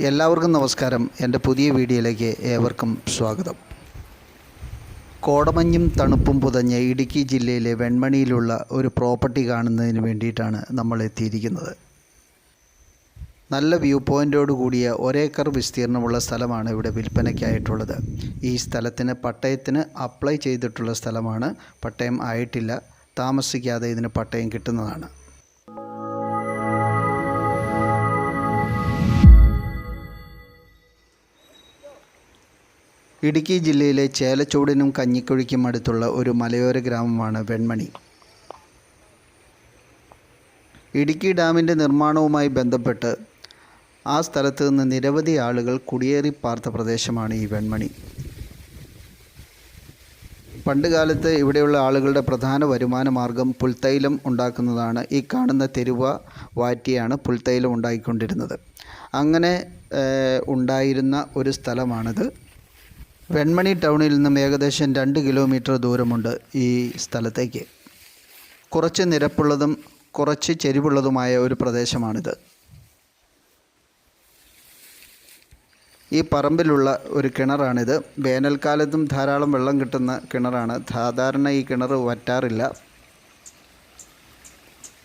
എല്ലാവർക്കും നമസ്കാരം. എന്റെ പുതിയ വീഡിയോയിലേക്ക് ഏവർക്കും സ്വാഗതം. കോടമഞ്ഞും തണുപ്പും പുതഞ്ഞ ഇടുക്കി ജില്ലയിലെ വെൺമണിയിലുള്ള ഒരു പ്രോപ്പർട്ടി കാണുന്നതിന് വേണ്ടിയിട്ടാണ് നമ്മൾ എത്തിയിരിക്കുന്നത്. നല്ല വ്യൂ പോയിന്റോട് കൂടിയ ഒരേക്കർ വിസ്തീർണമുള്ള സ്ഥലമാണ് ഇവിടെ വിൽപ്പനയ്ക്കായിട്ടുള്ളത്. ഈ സ്ഥലത്തിന് പട്ടയത്തിന് അപ്ലൈ ചെയ്തിട്ടുള്ള സ്ഥലമാണ്. പട്ടയം ആയിട്ടില്ല. താമസിക്കാതെ ഇതിന് പട്ടയം കിട്ടുന്നതാണ്. ഇടുക്കി ജില്ലയിലെ ചേലച്ചൂടിനും കഞ്ഞിക്കുഴിക്കും അടുത്തുള്ള ഒരു മലയോര ഗ്രാമമാണ് വെൺമണി. ഇടുക്കി ഡാമിന്റെ നിർമ്മാണവുമായി ബന്ധപ്പെട്ട് ആ സ്ഥലത്ത് നിന്ന് നിരവധി ആളുകൾ കുടിയേറി പാർത്ത പ്രദേശമാണ് ഈ വെൺമണി. പണ്ടുകാലത്ത് ഇവിടെയുള്ള ആളുകളുടെ പ്രധാന വരുമാന മാർഗം പുൽത്തൈലം ഉണ്ടാക്കുന്നതാണ്. ഈ കാണുന്ന തെരുവ വാറ്റിയാണ് പുൽത്തൈലം ഉണ്ടാക്കിക്കൊണ്ടിരുന്നത് അങ്ങനെ ഉണ്ടായിരുന്ന ഒരു സ്ഥലമാണിത്. വെൺമണി ടൗണിൽ നിന്നും ഏകദേശം രണ്ട് കിലോമീറ്റർ ദൂരമുണ്ട് ഈ സ്ഥലത്തേക്ക്. കുറച്ച് നിരപ്പുള്ളതും കുറച്ച് ചെരിവുള്ളതുമായ ഒരു പ്രദേശമാണിത്. ഈ പറമ്പിലുള്ള ഒരു കിണറാണിത്. വേനൽക്കാലത്തും ധാരാളം വെള്ളം കിട്ടുന്ന കിണറാണ്. സാധാരണ ഈ കിണർ വറ്റാറില്ല.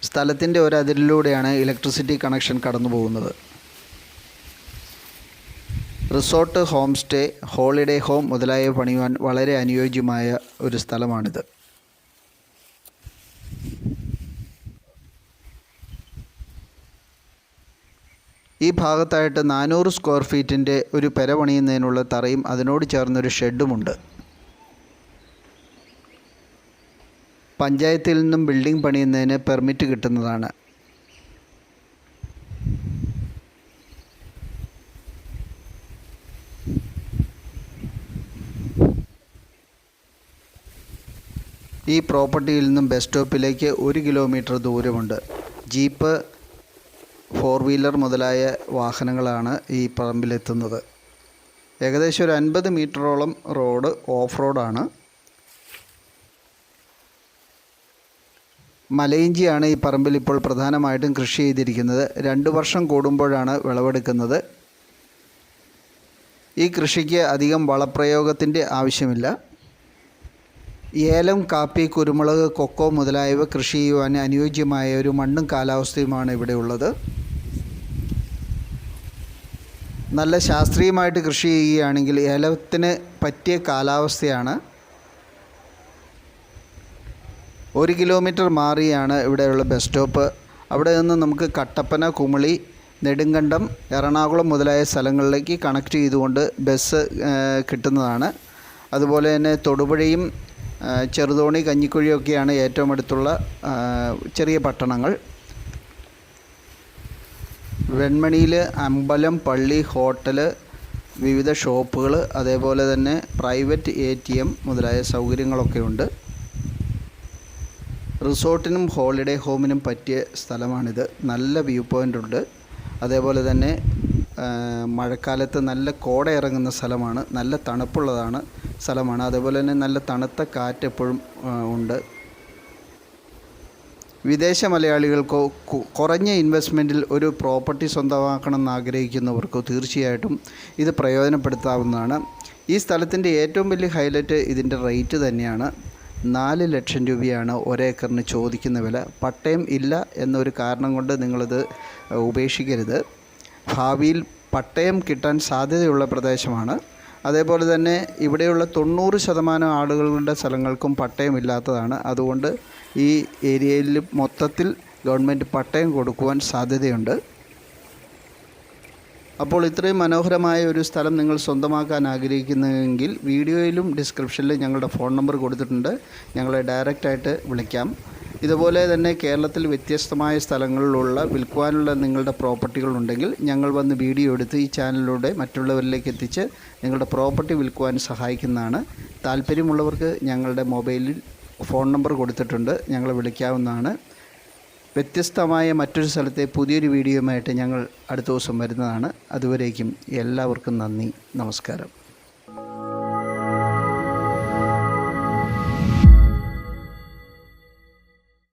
സ്ഥലത്തിന്റെ ഒരതിരിലൂടെയാണ് ഇലക്ട്രിസിറ്റി കണക്ഷൻ കടന്നു പോകുന്നത് resort home stay holiday home മുതലായവ പണിയുവാൻ വളരെ അനുയോജ്യമായ ഒരു സ്ഥലമാണിത്. ഈ ഭാഗത്തായിട്ട് നാനൂറ് സ്ക്വയർ ഫീറ്റിന്റെ ഒരു പെര പണിയുന്നതിനുള്ള തറയും അതിനോട് ചേർന്നൊരു ഷെഡുമുണ്ട്. പഞ്ചായത്തിൽ നിന്നും ബിൽഡിംഗ് പണിയുന്നതിന് പെർമിറ്റ് കിട്ടുന്നതാണ്. ഈ പ്രോപ്പർട്ടിയിൽ നിന്നും ബസ് സ്റ്റോപ്പിലേക്ക് ഒരു കിലോമീറ്റർ ദൂരമുണ്ട്. ജീപ്പ് ഫോർ വീലർ മുതലായ വാഹനങ്ങളാണ് ഈ പറമ്പിലെത്തുന്നത്. ഏകദേശം ഒരു അൻപത് മീറ്ററോളം റോഡ് ഓഫ് റോഡാണ്. മലയിഞ്ചിയാണ് ഈ പറമ്പിൽ ഇപ്പോൾ പ്രധാനമായിട്ടും കൃഷി ചെയ്തിരിക്കുന്നത്. രണ്ട് വർഷം കൂടുമ്പോഴാണ് വിളവെടുക്കുന്നത്. ഈ കൃഷിക്ക് അധികം വളപ്രയോഗത്തിന്റെ ആവശ്യമില്ല. ഏലം കാപ്പി കുരുമുളക് കൊക്കോ മുതലായവ കൃഷി ചെയ്യുവാൻ അനുയോജ്യമായ ഒരു മണ്ണും കാലാവസ്ഥയുമാണ് ഇവിടെ ഉള്ളത്. നല്ല ശാസ്ത്രീയമായിട്ട് കൃഷി ചെയ്യുകയാണെങ്കിൽ ഏലത്തിന് പറ്റിയ കാലാവസ്ഥയാണ്. ഒരു കിലോമീറ്റർ മാറിയാണ് ഇവിടെയുള്ള ബസ് സ്റ്റോപ്പ്. അവിടെ നിന്ന് നമുക്ക് കട്ടപ്പന കുമളി നെടുങ്കണ്ടം എറണാകുളം മുതലായ സ്ഥലങ്ങളിലേക്ക് കണക്ട് ചെയ്തുകൊണ്ട് ബസ് കിട്ടുന്നതാണ്. അതുപോലെ തന്നെ തൊടുപുഴയും ചെറുതോണി കഞ്ഞിക്കുഴിയൊക്കെയാണ് ഏറ്റവും അടുത്തുള്ള ചെറിയ പട്ടണങ്ങൾ. വെൺമണിയിൽ അമ്പലം പള്ളി ഹോട്ടൽ വിവിധ ഷോപ്പുകൾ അതേപോലെ തന്നെ പ്രൈവറ്റ് എ ടി എം മുതലായ സൗകര്യങ്ങളൊക്കെ ഉണ്ട്. റിസോർട്ടിനും ഹോളിഡേ ഹോമിനും പറ്റിയ സ്ഥലമാണിത്. നല്ല വ്യൂ പോയിന്റ് ഉണ്ട്. അതേപോലെ തന്നെ മഴക്കാലത്ത് നല്ല കോട ഇറങ്ങുന്ന സ്ഥലമാണ്. നല്ല തണുപ്പുള്ളതാണ് സ്ഥലമാണ്. അതുപോലെ തന്നെ നല്ല തണുത്ത കാറ്റ് എപ്പോഴും ഉണ്ട്. വിദേശ മലയാളികൾക്കോ കുറഞ്ഞ ഇൻവെസ്റ്റ്മെന്റിൽ ഒരു പ്രോപ്പർട്ടി സ്വന്തമാക്കണമെന്ന് ആഗ്രഹിക്കുന്നവർക്കോ തീർച്ചയായിട്ടും ഇത് പ്രയോജനപ്പെടുത്താവുന്നതാണ്. ഈ സ്ഥലത്തിന്റെ ഏറ്റവും വലിയ ഹൈലൈറ്റ് ഇതിന്റെ റേറ്റ് തന്നെയാണ്. നാല് ലക്ഷം രൂപയാണ് ഒരേക്കറിന് ചോദിക്കുന്ന വില. പട്ടയം ഇല്ല എന്നൊരു കാരണം കൊണ്ട് നിങ്ങളിത് ഉപേക്ഷിക്കരുത്. ഭാവിയിൽ പട്ടയം കിട്ടാൻ സാധ്യതയുള്ള പ്രദേശമാണ്. അതേപോലെ തന്നെ ഇവിടെയുള്ള തൊണ്ണൂറ് ശതമാനം ആളുകളുടെ സ്ഥലങ്ങൾക്കും പട്ടയമില്ലാത്തതാണ് അതുകൊണ്ട് ഈ ഏരിയയിൽ മൊത്തത്തിൽ ഗവൺമെന്റ് പട്ടയം കൊടുക്കുവാൻ സാധ്യതയുണ്ട്. അപ്പോൾ ഇത്രയും മനോഹരമായ ഒരു സ്ഥലം നിങ്ങൾ സ്വന്തമാക്കാൻ ആഗ്രഹിക്കുന്നുവെങ്കിൽ വീഡിയോയിലും ഡിസ്ക്രിപ്ഷനിലും ഞങ്ങളുടെ ഫോൺ നമ്പർ കൊടുത്തിട്ടുണ്ട്. ഞങ്ങളെ ഡയറക്റ്റായിട്ട് വിളിക്കാം. ഇതുപോലെ തന്നെ കേരളത്തിൽ വ്യത്യസ്തമായ സ്ഥലങ്ങളിലുള്ള വിൽക്കുവാനുള്ള നിങ്ങളുടെ പ്രോപ്പർട്ടികളുണ്ടെങ്കിൽ ഞങ്ങൾ വന്ന് വീഡിയോ എടുത്ത് ഈ ചാനലിലൂടെ മറ്റുള്ളവരിലേക്ക് എത്തിച്ച് നിങ്ങളുടെ പ്രോപ്പർട്ടി വിൽക്കുവാൻ സഹായിക്കുന്നതാണ്. താല്പര്യമുള്ളവർക്ക് ഞങ്ങളുടെ മൊബൈലിൽ ഫോൺ നമ്പർ കൊടുത്തിട്ടുണ്ട്. ഞങ്ങളെ വിളിക്കാവുന്നതാണ്. വ്യത്യസ്തമായ മറ്റൊരു സ്ഥലത്തെ പുതിയൊരു വീഡിയോയുമായിട്ട് ഞങ്ങൾ അടുത്ത ദിവസം വരുന്നതാണ്. അതുവരേക്കും എല്ലാവർക്കും നന്ദി. നമസ്കാരം.